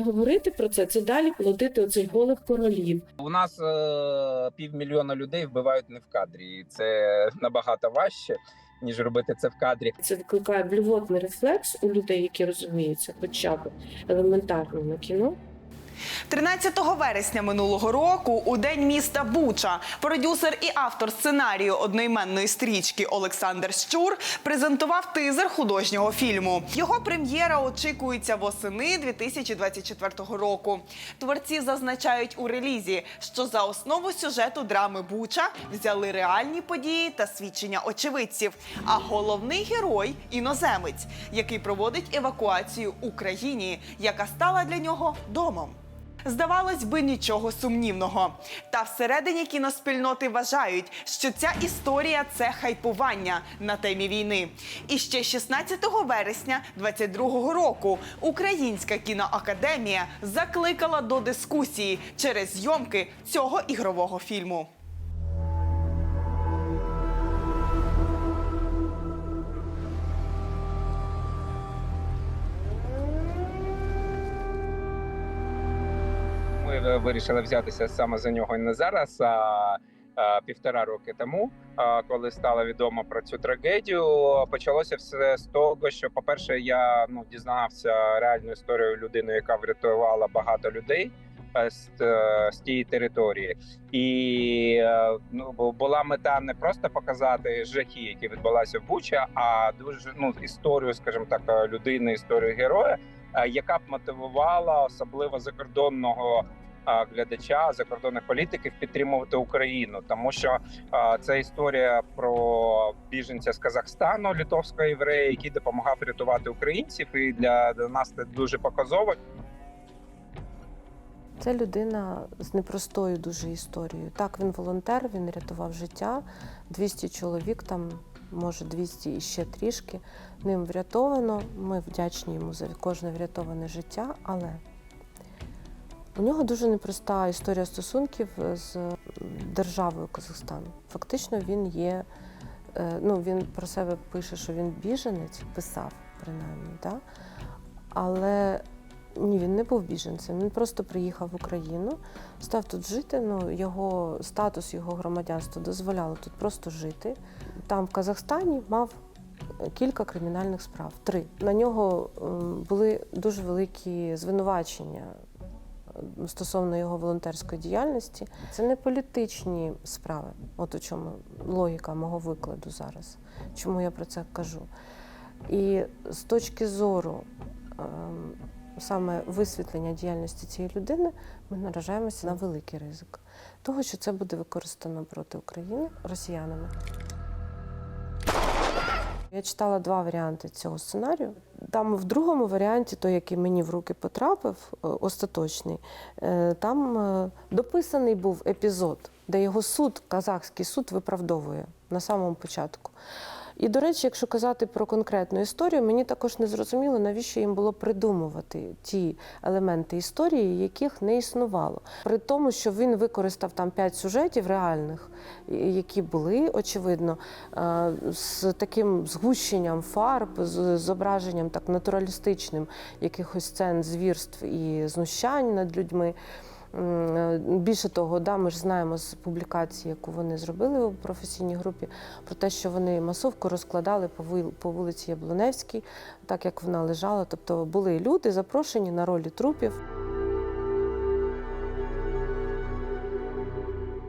не говорити про це, це далі плодити оцей голих королів. У нас е, півмільйона людей вбивають не в кадрі, і це набагато важче ніж робити це в кадрі. Це викликає блювотний рефлекс у людей, які розуміються, хоча б елементарно на кіно. 13 вересня минулого року, у день міста Буча, продюсер і автор сценарію одноіменної стрічки Олександр Щур презентував тизер художнього фільму. Його прем'єра очікується восени 2024 року. Творці зазначають у релізі, що за основу сюжету драми Буча взяли реальні події та свідчення очевидців. А головний герой іноземець, який проводить евакуацію Україні, яка стала для нього домом. Здавалось би, нічого сумнівного. Та всередині кіноспільноти вважають, що ця історія це хайпування на темі війни. І ще 16 вересня 22-го року Українська кіноакадемія закликала до дискусії через зйомки цього ігрового фільму. Е, взятися саме за нього не зараз, а півтора роки тому, а, коли стало відомо про цю трагедію. Почалося все з того, що, по-перше, я ну дізнався реальну історію людини, яка врятувала багато людей. е, З, е, з тієї території, і ну була мета не просто показати жахи, які відбулися в Буча, а дуже ну історію, скажімо так, людини, історію героя, яка б мотивувала особливо закордонного глядача закордонних політиків підтримувати Україну, тому що це історія про біженця з Казахстану, литовського єврея, який допомагав рятувати українців, і для, для нас це дуже показово. Це людина з непростою дуже історією. Так, він волонтер, він рятував життя. 200 чоловік, там, може 200 і ще трішки. Ним врятовано. Ми вдячні йому за кожне врятоване життя, але у нього дуже непроста історія стосунків з державою Казахстану. Фактично, він є. е, Ну, він про себе пише, що він біженець, писав принаймні, да? але ні, він не був біженцем. Він просто приїхав в Україну, став тут жити. Ну, його статус, його громадянство дозволяло тут просто жити. Там, в Казахстані, мав кілька кримінальних справ. Три. На нього були дуже великі звинувачення е, стосовно його волонтерської діяльності. Це не політичні справи. От у чому логіка мого викладу зараз. Чому я про це кажу? І з точки зору ем, саме висвітлення діяльності цієї людини, ми наражаємося на великий ризик того, що це буде використано проти України росіянами. Я читала два варіанти цього сценарію. Там в другому варіанті, той, який мені в руки потрапив, е, остаточний, е, там е, дописаний був епізод, де його суд, казахський суд, виправдовує на самому початку. І, до речі, якщо казати про конкретну історію, мені також не зрозуміло, навіщо їм було придумувати ті елементи історії, яких не існувало. При тому, що він використав там п'ять сюжетів реальних, які були, очевидно, е, з таким згущенням фарб, з зображенням так натуралістичним якихось сцен звірств і знущань над людьми. Е, Більше того, да, ми ж знаємо з публікації, яку вони зробили у професійній групі, про те, що вони масовку розкладали по вулиці Яблуневській, так як вона лежала. Тобто були люди запрошені на ролі трупів.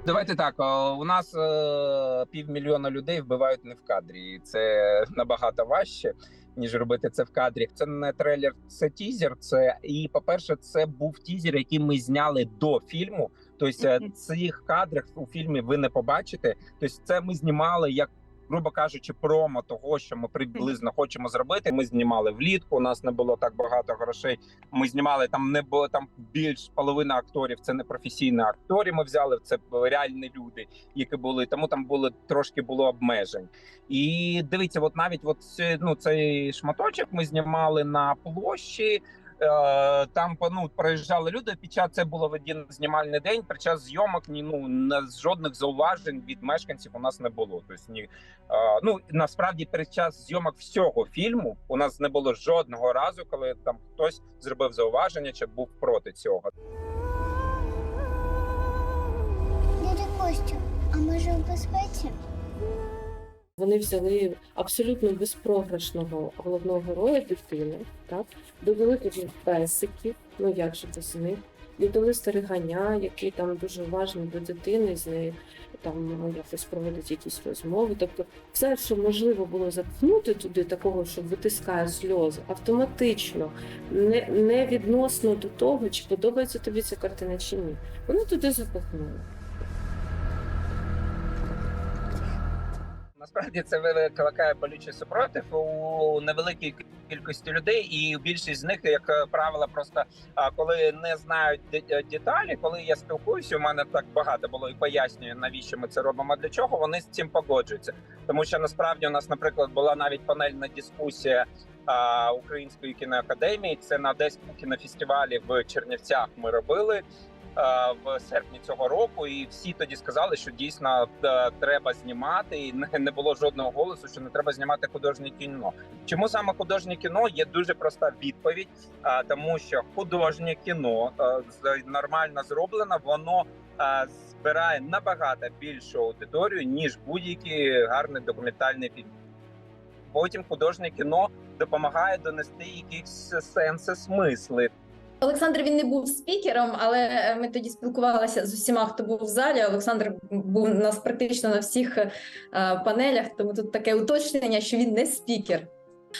Давайте так. У нас е, півмільйона людей вбивають не в кадрі, і це набагато важче. Ніж робити це в кадрі. Це не трейлер, це тізер. Це і по-перше, це був тізер, який ми зняли до фільму. Тобто е, цих кадрів у фільмі ви не побачите. Тобто, це ми знімали як. Грубо кажучи, промо того, що ми приблизно хочемо зробити. Ми знімали влітку. У нас не було так багато грошей. Ми знімали там, не було там більш половина акторів. Це не професійні актори. Ми взяли це реальні люди, які були. Тому там було трошки було обмежень. І дивіться, от навіть от ну, цей шматочок ми знімали на площі. Е, Там ну, проїжджали люди. Під час це було в один знімальний день. Під час зйомок ні ну на жодних зауважень від мешканців у нас не було. Тобто ні е, ну насправді під час зйомок всього фільму у нас не було жодного разу, коли там хтось зробив зауваження чи був проти цього. Дядя Костя, а може в безпеці? Вони взяли абсолютно безпрограшного головного героя дитини, так? довели тоді песиків, ну як же без них, віддали стереганя, який там дуже уважний до дитини, з нею там ну, якось проводить якісь розмови. Тобто, все, що можливо було запхнути туди, такого, що витискає сльози, автоматично, не, не відносно до того, чи подобається тобі ця картина чи ні. Вони туди запихнули. Насправді це викликає болючий супротив у невеликій кількості людей, і більшість з них, як правило, просто коли не знають е, деталі, коли я спілкуюся, у мене так багато було і пояснюю, навіщо ми це робимо, для чого вони з цим погоджуються. Тому що насправді у нас, наприклад, була навіть панельна дискусія Української кіноакадемії. Це на Одеському кінофестивалі в Чернівцях ми робили. А, В серпні цього року, і всі тоді сказали, що дійсно е, треба знімати, і не- було жодного голосу, що не треба знімати художнє кіно. Чому саме художнє кіно є дуже проста відповідь, а, тому що художнє кіно е, нормально зроблено, воно е, збирає набагато більшу аудиторію ніж будь-який гарний документальний фільм. Потім художнє кіно допомагає донести якісь сенси, смисли. Олександр він не був спікером, але ми тоді спілкувалися з усіма, хто був в залі. Олександр був у нас практично на всіх е, панелях, тому тут таке уточнення, що він не спікер.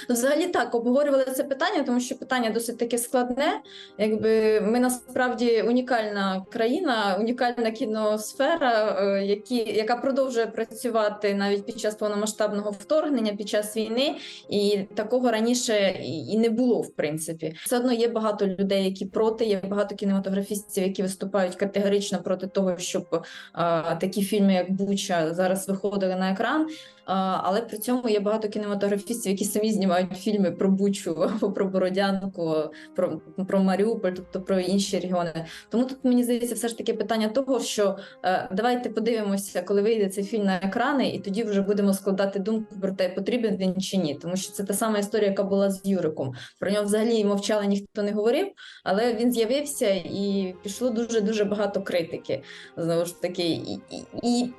Взагалі так обговорювали це питання, тому що питання досить таке складне. Якби ми насправді унікальна країна, унікальна кіносфера, е, які, яка продовжує працювати навіть під час повномасштабного вторгнення, під час війни, і такого раніше і не було, в принципі. Все одно є багато людей, які проти, є багато кінематографістів, які виступають категорично проти того, щоб а, такі фільми, як Буча, зараз виходили на екран. Але при цьому є багато кінематографістів, які самі знімають фільми про Бучу про Бородянку, про, про Маріуполь, тобто про інші регіони. Тому тут мені здається, все ж таки питання того, що е, давайте подивимося, коли вийде цей фільм на екрани, і тоді вже будемо складати думку про те, потрібен він чи ні. Тому що це та сама історія, яка була з Юриком. Про нього взагалі мовчали, ніхто не говорив, але він з'явився і пішло дуже дуже багато критики. Знову ж таки, і, і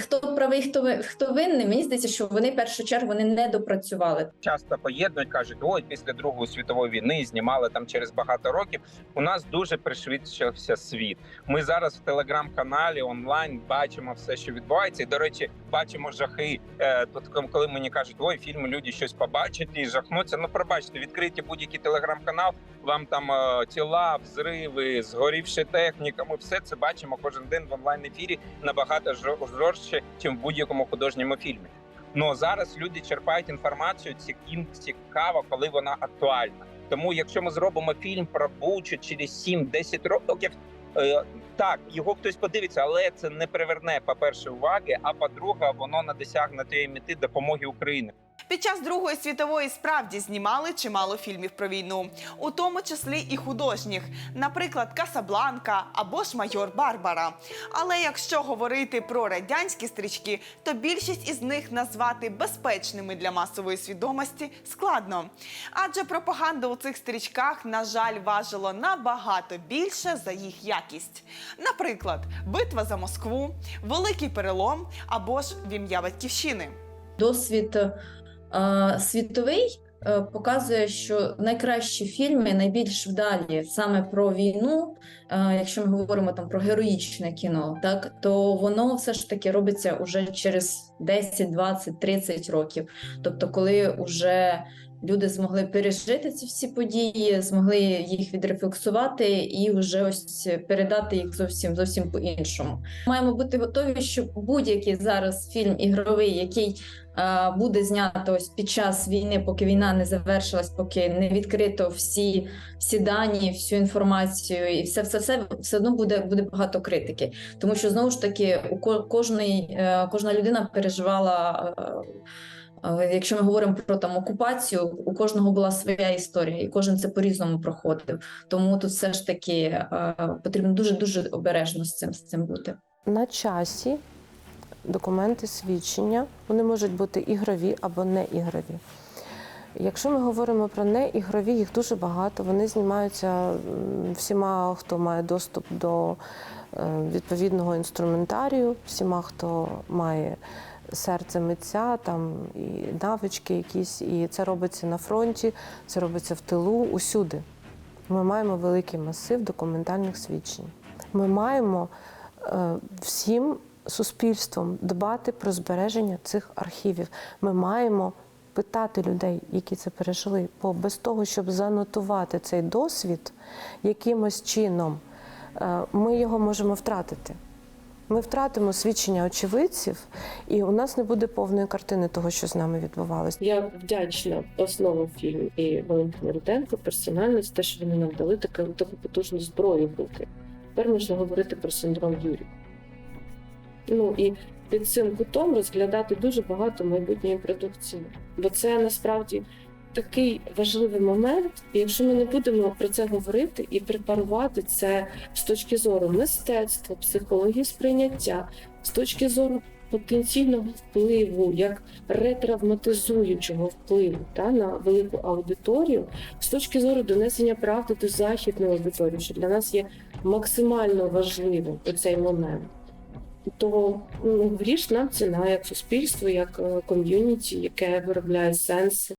хто правий, хто хто винний, мені здається, що вони першу чергу вони не допрацювали. часто поєднують, кажуть, ой, після Другої світової війни знімали там через багато років. У нас дуже пришвидшився світ. Ми зараз в телеграм-каналі онлайн бачимо все, що відбувається. І, до речі, бачимо жахи. Е, Тут коли мені кажуть, ой, фільми люди щось побачать і жахнуться. Ну, пробачте, відкрийте будь-який телеграм-канал. Вам там е, тіла, взриви, згорівши техніка. Ми все це бачимо кожен день в онлайн ефірі набагато жор- жорстче, ніж в будь-якому художньому фільмі. Ну зараз люди черпають інформацію, ці- їм цікаво, коли вона актуальна. Тому, якщо ми зробимо фільм про Бучу через 7-10 років, е, так його хтось подивиться, але це не приверне по-перше уваги. А по-друге, воно не досягне тієї мети допомоги Україні. Під час Другої світової справді знімали чимало фільмів про війну, у тому числі і художніх, наприклад, Касабланка або ж Майор Барбара. Але якщо говорити про радянські стрічки, то більшість із них назвати безпечними для масової свідомості складно. Адже пропаганда у цих стрічках, на жаль, важила набагато більше за їх якість. Наприклад, Битва за Москву, Великий перелом або ж в ім'я батьківщини. Досвід світовий е, показує, що найкращі фільми, найбільш вдалі саме про війну, е, якщо ми говоримо там про героїчне кіно, так то воно все ж таки робиться уже через 10, 20, 30 років. Тобто, коли вже люди змогли пережити ці всі події, змогли їх відрефлексувати і вже ось передати їх зовсім зовсім по-іншому. Маємо бути готові, що будь-який зараз фільм ігровий, який е, буде знято ось під час війни, поки війна не завершилась, поки не відкрито всі, всі дані, всю інформацію, і все, все, все, все одно буде, буде багато критики. Тому що знову ж таки у ко- кожний, е, кожна людина переживала. Е, Якщо ми говоримо про там окупацію, у кожного була своя історія, і кожен це по-різному проходив. Тому тут все ж таки е, потрібно дуже дуже обережно з цим з цим бути. На часі документи свідчення вони можуть бути ігрові або не ігрові. Якщо ми говоримо про неігрові, їх дуже багато. Вони знімаються всіма, хто має доступ до е, відповідного інструментарію, всіма, хто має серце митця, там і навички якісь, і це робиться на фронті, це робиться в тилу, усюди. Ми маємо великий масив документальних свідчень. Ми маємо е, всім суспільством дбати про збереження цих архівів. Ми маємо питати людей, які це пережили, бо без того, щоб занотувати цей досвід якимось чином, е, ми його можемо втратити. Ми втратимо свідчення очевидців, і у нас не буде повної картини того, що з нами відбувалося. Я вдячна основу фільму і Валентині Руденко персонально за те, що вони нам дали таку, таку потужну зброю в руки. Тепер можна говорити про синдром Юрі. Ну і під цим кутом розглядати дуже багато майбутньої продукції. Бо це насправді такий важливий момент, і якщо ми не будемо про це говорити і препарувати це з точки зору мистецтва, психології сприйняття, з точки зору потенційного впливу, як ретравматизуючого впливу та, на велику аудиторію, з точки зору донесення правди до західної аудиторії, що для нас є максимально важливим у цей момент. То ну, гріш нам ціна як суспільство, як е, ком'юніті, яке виробляє сенси,